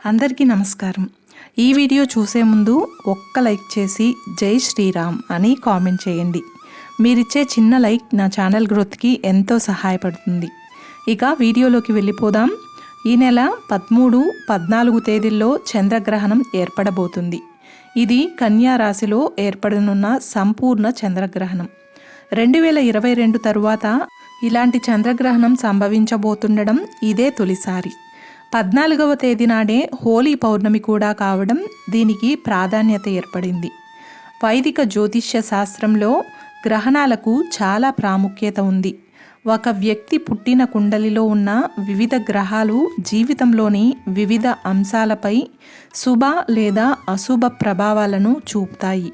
అందరికీ నమస్కారం. ఈ వీడియో చూసే ముందు ఒక్క లైక్ చేసి జై శ్రీరామ్ అని కామెంట్ చేయండి. మీరిచ్చే చిన్న లైక్ నా ఛానల్ గ్రోత్కి ఎంతో సహాయపడుతుంది. ఇక వీడియోలోకి వెళ్ళిపోదాం. ఈ నెల పదమూడు పద్నాలుగు తేదీల్లో చంద్రగ్రహణం ఏర్పడబోతుంది. ఇది కన్యా రాశిలో ఏర్పడనున్న సంపూర్ణ చంద్రగ్రహణం. రెండు వేల ఇరవై రెండు తరువాత ఇలాంటి చంద్రగ్రహణం సంభవించబోతుండడం ఇదే తొలిసారి. పద్నాలుగవ తేదీ నాడే హోలీ పౌర్ణమి కూడా కావడం దీనికి ప్రాధాన్యత ఏర్పడింది. వైదిక జ్యోతిష్య శాస్త్రంలో గ్రహణాలకు చాలా ప్రాముఖ్యత ఉంది. ఒక వ్యక్తి పుట్టిన కుండలిలో ఉన్న వివిధ గ్రహాలు జీవితంలోని వివిధ అంశాలపై శుభ లేదా అశుభ ప్రభావాలను చూపుతాయి.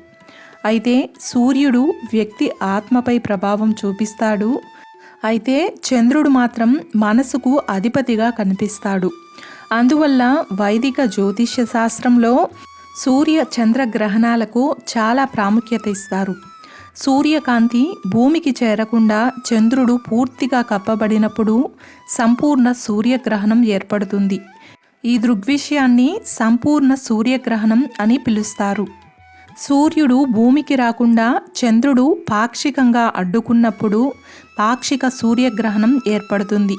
అయితే సూర్యుడు వ్యక్తి ఆత్మపై ప్రభావం చూపిస్తాడు అయితే చంద్రుడు మాత్రం మనసుకు అధిపతిగా కనిపిస్తాడు. అందువల్ల వైదిక జ్యోతిష్య శాస్త్రంలో సూర్య చంద్ర గ్రహణాలకు చాలా ప్రాముఖ్యత ఇస్తారు. సూర్యకాంతి భూమికి చేరకుండా చంద్రుడు పూర్తిగా కప్పబడినప్పుడు సంపూర్ణ సూర్యగ్రహణం ఏర్పడుతుంది. ఈ దృగ్విషయాన్ని సంపూర్ణ సూర్యగ్రహణం అని పిలుస్తారు. సూర్యుడు భూమికి రాకుండా చంద్రుడు పాక్షికంగా అడ్డుకున్నప్పుడు పాక్షిక సూర్యగ్రహణం ఏర్పడుతుంది.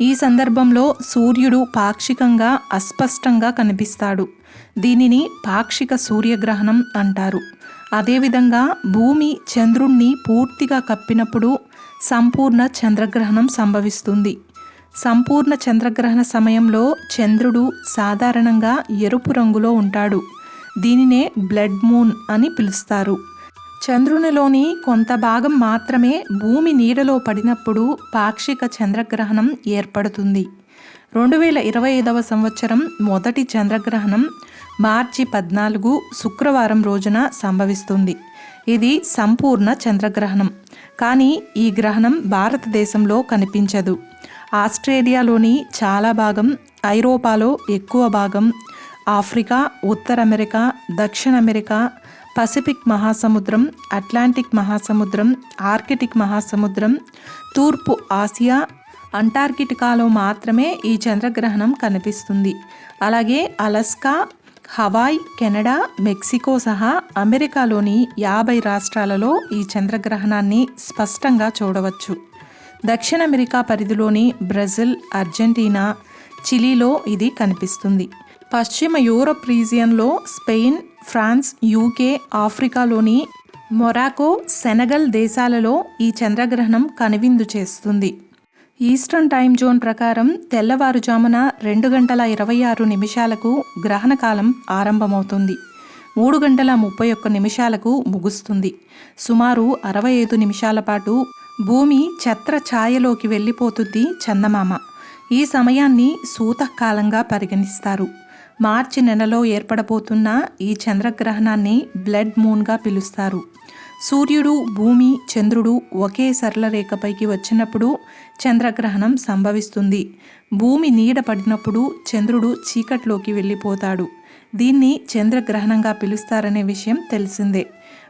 ఈ సందర్భంలో సూర్యుడు పాక్షికంగా అస్పష్టంగా కనిపిస్తాడు. దీనిని పాక్షిక సూర్యగ్రహణం అంటారు. అదేవిధంగా భూమి చంద్రుణ్ణి పూర్తిగా కప్పినప్పుడు సంపూర్ణ చంద్రగ్రహణం సంభవిస్తుంది. సంపూర్ణ చంద్రగ్రహణ సమయంలో చంద్రుడు సాధారణంగా ఎరుపు రంగులో ఉంటాడు. దీనినే బ్లడ్ మూన్ అని పిలుస్తారు. చంద్రునిలోని కొంత భాగం మాత్రమే భూమి నీడలో పడినప్పుడు పాక్షిక చంద్రగ్రహణం ఏర్పడుతుంది. రెండు వేల ఇరవై ఐదవ సంవత్సరం మొదటి చంద్రగ్రహణం మార్చి పద్నాలుగు శుక్రవారం రోజున సంభవిస్తుంది. ఇది సంపూర్ణ చంద్రగ్రహణం. కానీ ఈ గ్రహణం భారతదేశంలో కనిపించదు. ఆస్ట్రేలియాలోని చాలా భాగం ఐరోపాలో ఎక్కువ భాగం ఆఫ్రికా ఉత్తర అమెరికా దక్షిణ అమెరికా పసిఫిక్ మహాసముద్రం అట్లాంటిక్ మహాసముద్రం ఆర్కిటిక్ మహాసముద్రం తూర్పు ఆసియా అంటార్కిటికాలో మాత్రమే ఈ చంద్రగ్రహణం కనిపిస్తుంది. అలాగే అలస్కా హవాయ్ కెనడా మెక్సికో సహా అమెరికాలోని యాభై రాష్ట్రాలలో ఈ చంద్రగ్రహణాన్ని స్పష్టంగా చూడవచ్చు. దక్షిణ అమెరికా పరిధిలోని బ్రెజిల్ అర్జెంటీనా చిలీలో ఇది కనిపిస్తుంది. పశ్చిమ యూరప్ రీజియన్లో స్పెయిన్ ఫ్రాన్స్ యూకే ఆఫ్రికాలోని మొరాకో సెనగల్ దేశాలలో ఈ చంద్రగ్రహణం కనువిందు చేస్తుంది. ఈస్టర్న్ టైం జోన్ ప్రకారం తెల్లవారుజామున రెండు గంటల ఇరవై ఆరు నిమిషాలకు గ్రహణ కాలం ఆరంభమవుతుంది. మూడు గంటల ముప్పై ఒక్క నిమిషాలకు ముగుస్తుంది. సుమారు అరవై ఐదు నిమిషాల పాటు భూమి ఛత్ర ఛాయలోకి వెళ్ళిపోతుంది చందమామ. ఈ సమయాన్ని సూతకాలంగా పరిగణిస్తారు. మార్చి నెలలో ఏర్పడబోతున్న ఈ చంద్రగ్రహణాన్ని బ్లడ్ మూన్గా పిలుస్తారు. సూర్యుడు భూమి చంద్రుడు ఒకే సరళ రేఖపైకి వచ్చినప్పుడు చంద్రగ్రహణం సంభవిస్తుంది. భూమి నీడ పడినప్పుడు చంద్రుడు చీకట్లోకి వెళ్ళిపోతాడు. దీన్ని చంద్రగ్రహణంగా పిలుస్తారనే విషయం తెలిసిందే.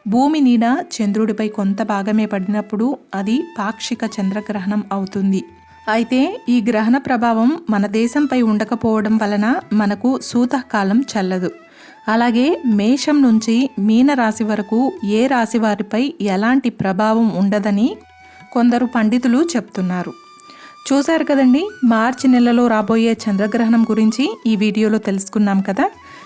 భూమి నీడ చంద్రుడిపై కొంత భాగమే పడినప్పుడు అది పాక్షిక చంద్రగ్రహణం అవుతుంది. అయితే ఈ గ్రహణ ప్రభావం మన దేశంపై ఉండకపోవడం వలన మనకు సూతకాలం చల్లదు. అలాగే మేషం నుంచి మీన రాశి వరకు ఏ రాశి వారిపై ఎలాంటి ప్రభావం ఉండదని కొందరు పండితులు చెప్తున్నారు. చూశారు కదండి మార్చి నెలలో రాబోయే చంద్రగ్రహణం గురించి ఈ వీడియోలో తెలుసుకున్నాం కదా?